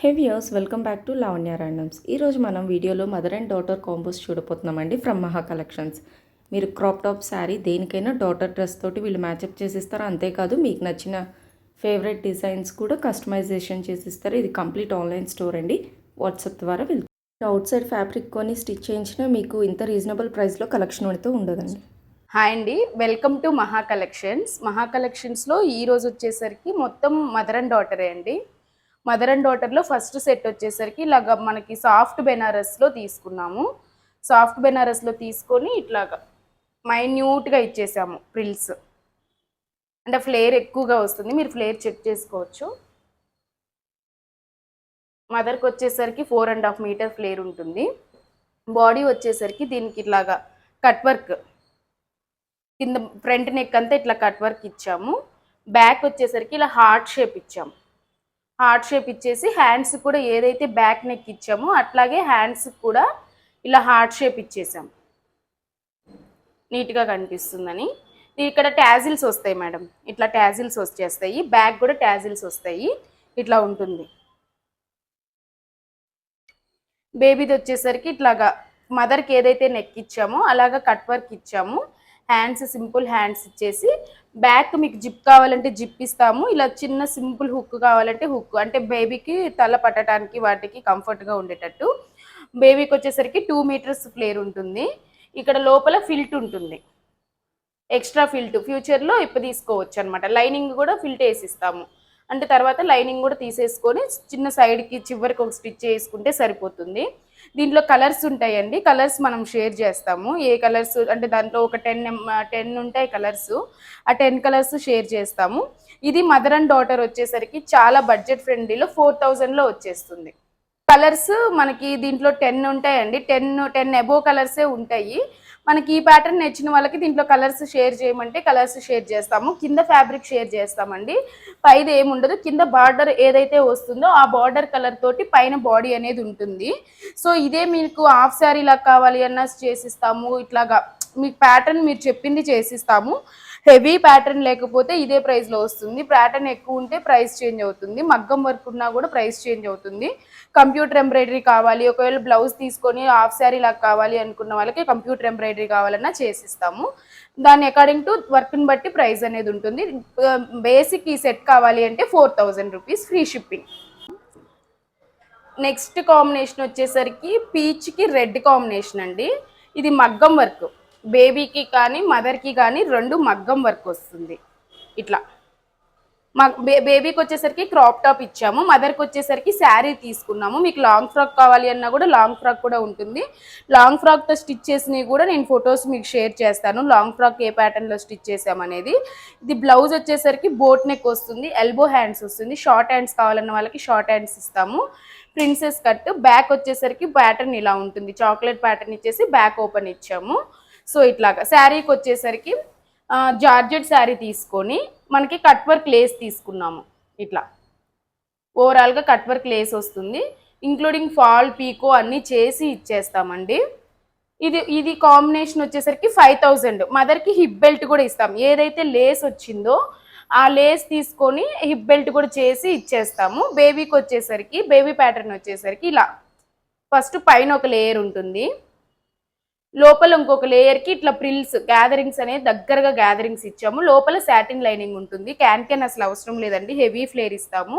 Hey viewers welcome back to Lavanya randoms ఈరోజు మనం వీడియోలో మదర్ అండ్ డాటర్ కాంబోస్ చూడబోతున్నామండి ఫ్రమ్ మహా కలెక్షన్స్ మీరు క్రాప్ టాప్ శారీ దేనికైనా డాటర్ డ్రెస్ తోటి వీళ్ళు మ్యాచప్ చేసిస్తారు? అంతేకాదు మీకు నచ్చిన ఫేవరెట్ డిజైన్స్ కూడా కస్టమైజేషన్ చేసిస్తారు. ఇది కంప్లీట్ ఆన్లైన్ స్టోర్ అండి. వాట్సాప్ ద్వారా వెళ్తుంది. అవుట్ సైడ్ ఫ్యాబ్రిక్ కొని స్టిచ్ చేయించినా మీకు ఇంత రీజనబుల్ ప్రైస్లో కలెక్షన్ అయితే ఉండదండి. హాయ్ అండి. వెల్కమ్ టు మహా కలెక్షన్స్ మహా కలెక్షన్స్లో ఈ రోజు వచ్చేసరికి మొత్తం మదర్ అండ్ డాటరే అండి. మదర్ అండ్ డాటర్లో ఫస్ట్ సెట్ వచ్చేసరికి ఇలాగ మనకి సాఫ్ట్ బెనారస్లో తీసుకున్నాము. సాఫ్ట్ బెనారస్లో తీసుకొని ఇట్లాగా మైన్యూట్గా ఇచ్చేసాము ప్రిల్స్ అంటే ఫ్లేర్ ఎక్కువగా వస్తుంది. మీరు ఫ్లేర్ చెక్ చేసుకోవచ్చు. మదర్కి వచ్చేసరికి four and half meter flare ఉంటుంది. బాడీ వచ్చేసరికి దీనికి ఇట్లాగా కట్ వర్క్ కింద ఫ్రంట్ నెక్ అంతా ఇట్లా కట్ వర్క్ ఇచ్చాము. బ్యాక్ వచ్చేసరికి ఇలా హార్ట్ షేప్ ఇచ్చాము. హార్ట్ షేప్ ఇచ్చేసి హ్యాండ్స్ కూడా ఏదైతే బ్యాక్ నెక్ ఇచ్చామో అట్లాగే హ్యాండ్స్ కూడా ఇలా హార్ట్ షేప్ ఇచ్చేసాము నీట్గా కనిపిస్తుందని. ఇక్కడ ట్యాజిల్స్ వస్తాయి మేడం. ఇట్లా ట్యాజిల్స్ వచ్చేస్తాయి. బ్యాక్ కూడా ట్యాజిల్స్ వస్తాయి. ఇట్లా ఉంటుంది. బేబీది వచ్చేసరికి ఇట్లాగా మదర్కి ఏదైతే నెక్ ఇచ్చామో అలాగా కట్ వర్క్ ఇచ్చాము. హ్యాండ్స్ సింపుల్ హ్యాండ్స్ ఇచ్చేసి బ్యాక్ మీకు జిప్ కావాలంటే జిప్ ఇస్తాము. ఇలా చిన్న సింపుల్ హుక్ కావాలంటే హుక్. అంటే బేబీకి తల పట్టడానికి వాటికి కంఫర్ట్గా ఉండేటట్టు. బేబీకి వచ్చేసరికి టూ మీటర్స్ ఫ్లేర్ ఉంటుంది. ఇక్కడ లోపల ఫిల్ట్ ఉంటుంది. ఎక్స్ట్రా ఫిల్ట్. ఫ్యూచర్లో ఇప్పుడు తీసుకోవచ్చు అనమాట లైనింగ్ కూడా ఫిల్ట్ వేసిస్తాము. అంటే తర్వాత లైనింగ్ కూడా తీసేసుకొని చిన్న సైడ్కి చివరికి ఒక స్టిచ్ వేసుకుంటే సరిపోతుంది. దీంట్లో కలర్స్ ఉంటాయండి. కలర్స్ మనం షేర్ చేస్తాము. ఏ కలర్స్ అంటే దాంట్లో ఒక టెన్ టెన్ ఉంటాయి కలర్స్. ఆ టెన్ కలర్స్ షేర్ చేస్తాము. ఇది మదర్ అండ్ డాటర్ వచ్చేసరికి చాలా బడ్జెట్ ఫ్రెండ్లీలో ఫోర్ థౌజండ్లో వచ్చేస్తుంది. కలర్స్ మనకి దీంట్లో టెన్ ఉంటాయండి. టెన్ టెన్ ఎబో కలర్సే ఉంటాయి. మనకి ఈ ప్యాటర్న్ నచ్చిన వాళ్ళకి దీంట్లో కలర్స్ షేర్ చేయమంటే కలర్స్ షేర్ చేస్తాము. కింద ఫ్యాబ్రిక్ షేర్ చేస్తామండి. పైది ఏముండదు. కింద బార్డర్ ఏదైతే వస్తుందో ఆ బార్డర్ కలర్ తోటి పైన బాడీ అనేది ఉంటుంది. సో ఇదే మీకు హాఫ్ శారీ లాగా కావాలి అన్న చేసిస్తాము. ఇట్లాగా మీకు ప్యాటర్న్ మీరు చెప్పింది చేసిస్తాము. హెవీ ప్యాటర్న్ లేకపోతే ఇదే ప్రైస్లో వస్తుంది. ప్యాటర్న్ ఎక్కువ ఉంటే ప్రైస్ చేంజ్ అవుతుంది. మగ్గం వర్క్ ఉన్నా కూడా ప్రైస్ చేంజ్ అవుతుంది. కంప్యూటర్ ఎంబ్రాయిడరీ కావాలి. ఒకవేళ బ్లౌజ్ తీసుకొని హాఫ్ శారీ లాగా కావాలి అనుకున్న వాళ్ళకి కంప్యూటర్ ఎంబ్రాయిడరీ కావాలన్నా చేసిస్తాము. దాని అకార్డింగ్ టు వర్క్ని బట్టి ప్రైస్ అనేది ఉంటుంది. బేసిక్ ఈ సెట్ కావాలి అంటే four thousand rupees free shipping. Next combination వచ్చేసరికి పీచ్కి రెడ్ కాంబినేషన్ అండి. ఇది మగ్గం వర్క్. బేబీకి కానీ మదర్కి కానీ రెండు మగ్గం వర్క్ వస్తుంది. ఇట్లా. మా బే- బేబీకి వచ్చేసరికి క్రాప్ టాప్ ఇచ్చాము. మదర్కి వచ్చేసరికి శారీ తీసుకున్నాము. మీకు లాంగ్ ఫ్రాక్ కావాలి అన్నా కూడా లాంగ్ ఫ్రాక్ కూడా ఉంటుంది. లాంగ్ ఫ్రాక్తో స్టిచ్ చేసినవి కూడా నేను ఫొటోస్ మీకు షేర్ చేస్తాను. లాంగ్ ఫ్రాక్ ఏ ప్యాటర్న్లో స్టిచ్ చేసామనేది ఇది బ్లౌజ్ వచ్చేసరికి బోట్ నెక్ వస్తుంది. ఎల్బో హ్యాండ్స్ వస్తుంది. షార్ట్ హ్యాండ్స్ కావాలన్న వాళ్ళకి షార్ట్ హ్యాండ్స్ ఇస్తాము. ప్రిన్సెస్ కట్ బ్యాక్ వచ్చేసరికి ప్యాటర్న్ ఇలా ఉంటుంది. చాక్లెట్ ప్యాటర్న్ ఇచ్చేసి బ్యాక్ ఓపెన్ ఇచ్చాము. సో ఇట్లాగా శారీకి వచ్చేసరికి జార్జెట్ శారీ తీసుకొని మనకి కట్ వర్క్ లేస్ తీసుకున్నాము. ఇట్లా. ఓవరాల్గా కట్ వర్క్ లేస్ వస్తుంది. ఇంక్లూడింగ్ ఫాల్ పీకో అన్నీ చేసి ఇచ్చేస్తామండి. ఇది ఇది కాంబినేషన్ వచ్చేసరికి ఫైవ్ థౌజండ్. మదర్కి హిప్ బెల్ట్ కూడా ఇస్తాం. ఏదైతే లేస్ వచ్చిందో ఆ లేస్ తీసుకొని హిప్ బెల్ట్ కూడా చేసి ఇచ్చేస్తాము. బేబీకి వచ్చేసరికి బేబీ ప్యాటర్న్ వచ్చేసరికి ఇలా. ఫస్ట్ పైన ఒక లేయర్ ఉంటుంది. లోపల ఇంకొక లేయర్కి ఇట్లా ప్రిల్స్ గ్యాదరింగ్స్ అనే దగ్గరగా గ్యాదరింగ్స్ ఇచ్చాము. లోపల సాటిన్ లైనింగ్ ఉంటుంది. క్యాన్ క్యాన్ అసలు అవసరం లేదండి. హెవీ ఫ్లేర్ ఇస్తాము.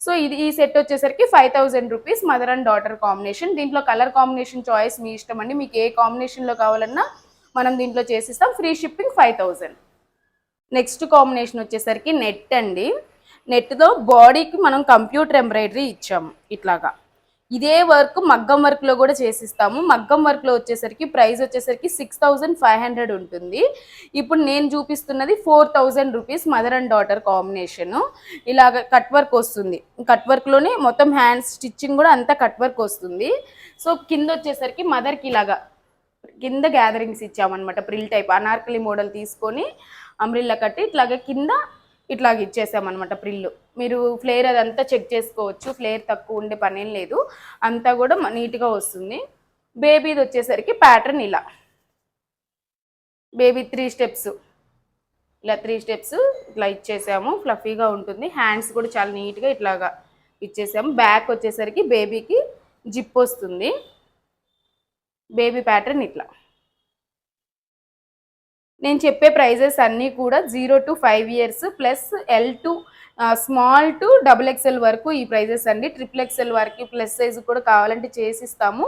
సో ఇది ఈ సెట్ వచ్చేసరికి five thousand rupees mother and daughter combination దీంట్లో కలర్ కాంబినేషన్ చాయిస్ మీ ఇష్టం అండి. మీకు ఏ కాంబినేషన్లో కావాలన్నా మనం దీంట్లో చేసిస్తాం. Free shipping five thousand next combination వచ్చేసరికి నెట్ అండి. నెట్తో బాడీకి మనం కంప్యూటర్ ఎంబ్రాయిడరీ ఇచ్చాము. ఇట్లాగా. ఇదే వర్క్ మగ్గం వర్క్లో కూడా చేసిస్తాము. మగ్గం వర్క్లో వచ్చేసరికి ప్రైస్ వచ్చేసరికి సిక్స్ థౌజండ్ ఫైవ్ హండ్రెడ్ ఉంటుంది. ఇప్పుడు నేను చూపిస్తున్నది four thousand rupees mother and daughter combination ఇలాగ కట్ వర్క్ వస్తుంది. కట్ వర్క్లోనే మొత్తం హ్యాండ్స్ స్టిచ్చింగ్ కూడా అంతా కట్ వర్క్ వస్తుంది. సో కింద వచ్చేసరికి మదర్కి ఇలాగా కింద గ్యాదరింగ్స్ ఇచ్చామన్నమాట. ప్రిల్ టైప్ అనార్కలి మోడల్ తీసుకొని అంబ్రిల్లా కట్టి ఇట్లాగే కింద ఇట్లాగ ఇచ్చేసామన్నమాట ప్రిల్లు. మీరు ఫ్లేర్ అదంతా చెక్ చేసుకోవచ్చు. ఫ్లేర్ తక్కువ ఉండే పనేం లేదు. అంతా కూడా నీట్గా వస్తుంది. బేబీది వచ్చేసరికి ప్యాటర్న్ ఇలా. Baby three steps. ఇలా త్రీ స్టెప్స్ ఇట్లా ఇచ్చేసాము. ఫ్లఫీగా ఉంటుంది. హ్యాండ్స్ కూడా చాలా నీట్గా ఇట్లాగా ఇచ్చేసాము. బ్యాక్ వచ్చేసరికి బేబీకి జిప్ వస్తుంది. బేబీ ప్యాటర్న్ ఇట్లా. నేను చెప్పే ప్రైజెస్ అన్నీ కూడా zero to five years plus L to small to double XL వరకు ఈ ప్రైజెస్ అండి. ట్రిపుల్ ఎక్స్ఎల్ వరకు ప్లస్ సైజ్ కూడా కావాలంటే చేసిస్తాము.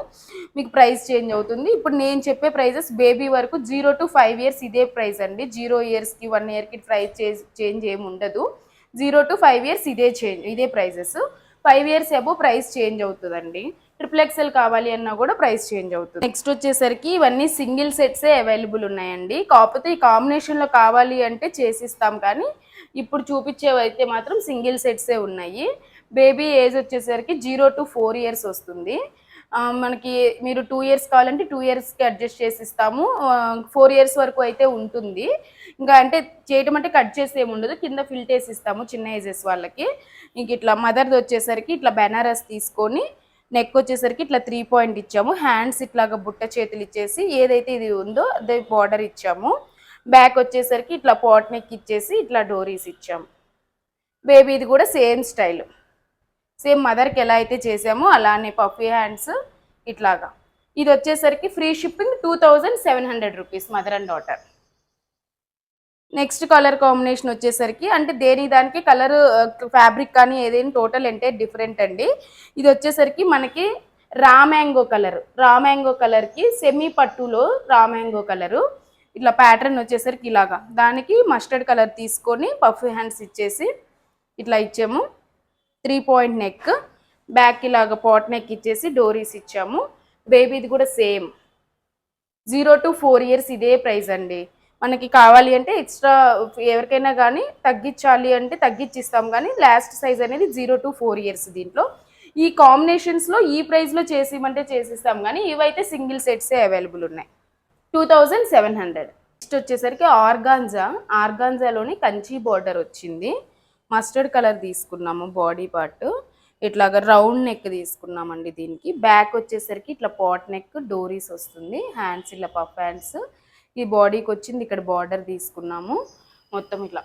మీకు ప్రైస్ చేంజ్ అవుతుంది. ఇప్పుడు నేను చెప్పే ప్రైజెస్ బేబీ వరకు జీరో టు ఫైవ్ ఇయర్స్ ఇదే ప్రైస్ అండి. జీరో ఇయర్స్కి వన్ ఇయర్కి ప్రైస్ చేంజ్ ఏమి ఉండదు. జీరో టు ఫైవ్ ఇయర్స్ ఇదే చేంజ్ ఇదే prices. Five years above price change అవుతుందండి. ట్రిపుల్ ఎక్స్ఎల్ కావాలి అన్నా కూడా ప్రైస్ చేంజ్ అవుతుంది. నెక్స్ట్ వచ్చేసరికి ఇవన్నీ సింగిల్ సెట్సే అవైలబుల్ ఉన్నాయండి. కాకపోతే ఈ కాంబినేషన్లో కావాలి అంటే చేసిస్తాం కానీ ఇప్పుడు చూపించేవి అయితే మాత్రం సింగిల్ సెట్సే ఉన్నాయి. బేబీ ఏజ్ వచ్చేసరికి జీరో టు ఫోర్ ఇయర్స్ వస్తుంది. మనకి మీరు టూ ఇయర్స్ కావాలంటే టూ ఇయర్స్కి అడ్జస్ట్ చేసి ఇస్తాము. ఫోర్ ఇయర్స్ వరకు అయితే ఉంటుంది. ఇంకా అంటే చేయటం అంటే కట్ చేసి ఏమి ఉండదు. కింద ఫిల్ చేసి ఇస్తాము చిన్న ఏజెస్ వాళ్ళకి. ఇంక ఇట్లా మదర్ది వచ్చేసరికి ఇట్లా బెనారస్ తీసుకొని నెక్ వచ్చేసరికి ఇట్లా త్రీ పాయింట్ ఇచ్చాము. హ్యాండ్స్ ఇట్లాగా బుట్ట చేతులు ఇచ్చేసి ఏదైతే ఇది ఉందో అదే బార్డర్ ఇచ్చాము. బ్యాక్ వచ్చేసరికి ఇట్లా పాట్ నెక్ ఇచ్చేసి ఇట్లా డోరీస్ ఇచ్చాము. బేబీ ఇది కూడా సేమ్ స్టైల్ సేమ్ మదర్కి ఎలా అయితే చేసామో అలానే పఫీ హ్యాండ్స్ ఇట్లాగా. ఇది వచ్చేసరికి free shipping two thousand seven hundred rupees mother and daughter next colour combination వచ్చేసరికి అంటే దేని దానికి కలర్ ఫ్యాబ్రిక్ uh, కానీ ఏదైనా టోటల్ అంటే డిఫరెంట్ అండి. ఇది వచ్చేసరికి మనకి raw mango colour raw mango కలర్కి సెమీ పట్టులో రా మ్యాంగో కలరు ఇట్లా ప్యాటర్న్ వచ్చేసరికి ఇలాగా. దానికి మస్టర్డ్ కలర్ తీసుకొని పఫ్ హ్యాండ్స్ ఇచ్చేసి ఇట్లా ఇచ్చాము. త్రీ పాయింట్ నెక్ బ్యాక్ ఇలాగా పాట్ నెక్ ఇచ్చేసి డోరీస్ ఇచ్చాము. బేబీది కూడా same. Zero to four years ఇదే ప్రైస్ అండి. మనకి కావాలి అంటే ఎక్స్ట్రా ఎవరికైనా కానీ తగ్గించాలి అంటే తగ్గించిస్తాం కానీ లాస్ట్ సైజ్ అనేది జీరో టు ఫోర్ ఇయర్స్ దీంట్లో. ఈ కాంబినేషన్స్లో ఈ ప్రైస్లో చేసిమంటే చేసిస్తాం కానీ ఇవైతే సింగిల్ సెట్సే అవైలబుల్ ఉన్నాయి. Two thousand seven hundred. Next వచ్చేసరికి ఆర్గాన్జా. ఆర్గాన్జాలోని కంచి బార్డర్ వచ్చింది. మస్టర్డ్ కలర్ తీసుకున్నాము బాడీ పార్ట్. ఇట్లాగా రౌండ్ నెక్ తీసుకున్నామండి దీనికి. బ్యాక్ వచ్చేసరికి ఇట్లా పాట్ నెక్ డోరీస్ వస్తుంది. హ్యాండ్స్ ఇలా పఫ్ హ్యాండ్స్. ఈ బాడీకి వచ్చింది ఇక్కడ బార్డర్ తీసుకున్నాము. మొత్తం ఇట్లా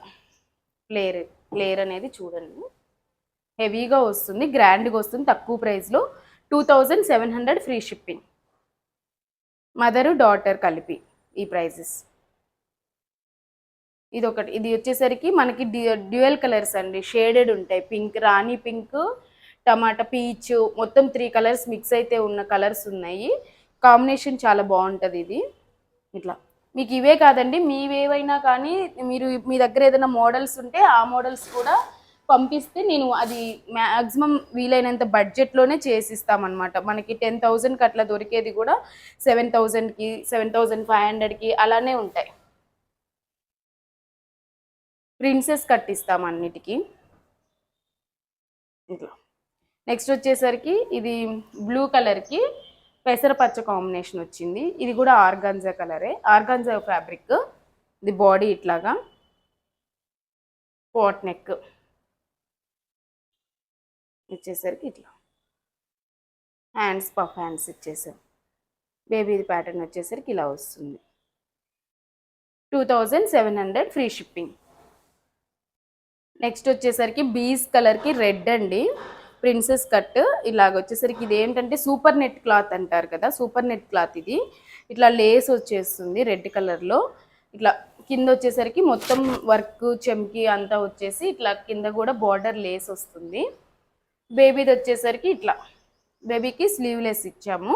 ప్లేయర్ ప్లేయర్ అనేది చూడండి. హెవీగా వస్తుంది గ్రాండ్గా వస్తుంది తక్కువ ప్రైస్లో two thousand seven hundred free shipping. Mother daughter కలిపి ఈ ప్రైజెస్. ఇది ఒకటి ఇది వచ్చేసరికి మనకి డ్యూయల్ కలర్స్ అండి. షేడెడ్ ఉంటాయి. పింక్ రాణి పింక్ టమాటా పీచ్ మొత్తం త్రీ కలర్స్ మిక్స్ అయితే ఉన్న కలర్స్ ఉన్నాయి. కాంబినేషన్ చాలా బాగుంటుంది ఇది. ఇట్లా. మీకు ఇవే కాదండి. మీవేవైనా కానీ మీరు మీ దగ్గర ఏదైనా మోడల్స్ ఉంటే ఆ మోడల్స్ కూడా పంపిస్తే నేను అది మ్యాక్సిమం వీలైనంత బడ్జెట్లోనే చేసిస్తామన్నమాట. మనకి టెన్ థౌజండ్కి అట్లా దొరికేది కూడా సెవెన్ థౌజండ్కి సెవెన్ థౌజండ్ ఫైవ్ హండ్రెడ్కి అలానే ఉంటాయి. ప్రిన్సెస్ కట్టిస్తాం అన్నిటికీ. ఇట్లా. నెక్స్ట్ వచ్చేసరికి ఇది బ్లూ కలర్కి పెసరపచ్చ కాంబినేషన్ వచ్చింది. ఇది కూడా ఆర్గాన్జా కలరే. Organza fabric. ఇది బాడీ ఇట్లాగా. Boat neck. ఇచ్చేసరికి ఇట్లా. హ్యాండ్స్ పఫ్ హ్యాండ్స్ ఇచ్చేసాం. బేబీ ప్యాటర్న్ వచ్చేసరికి ఇలా వస్తుంది. Two thousand seven hundred free shipping. Next వచ్చేసరికి బీస్ కలర్కి రెడ్ అండి. ప్రిన్సెస్ కట్ ఇలాగ వచ్చేసరికి ఇది ఏంటంటే సూపర్ నెట్ క్లాత్ అంటారు కదా సూపర్ నెట్ క్లాత్ ఇది. ఇట్లా లేస్ వచ్చేస్తుంది రెడ్ కలర్లో ఇట్లా కింద వచ్చేసరికి మొత్తం వర్క్ చెమ్కి అంతా వచ్చేసి ఇట్లా కింద కూడా బార్డర్ లేస్ వస్తుంది. బేబీది వచ్చేసరికి ఇట్లా బేబీకి స్లీవ్లెస్ ఇచ్చాము.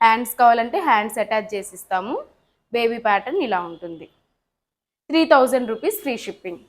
హ్యాండ్స్ కావాలంటే హ్యాండ్స్ అటాచ్ చేసి ఇస్తాము బేబీ ప్యాటర్న్ ఇలా ఉంటుంది. Three thousand rupees free shipping.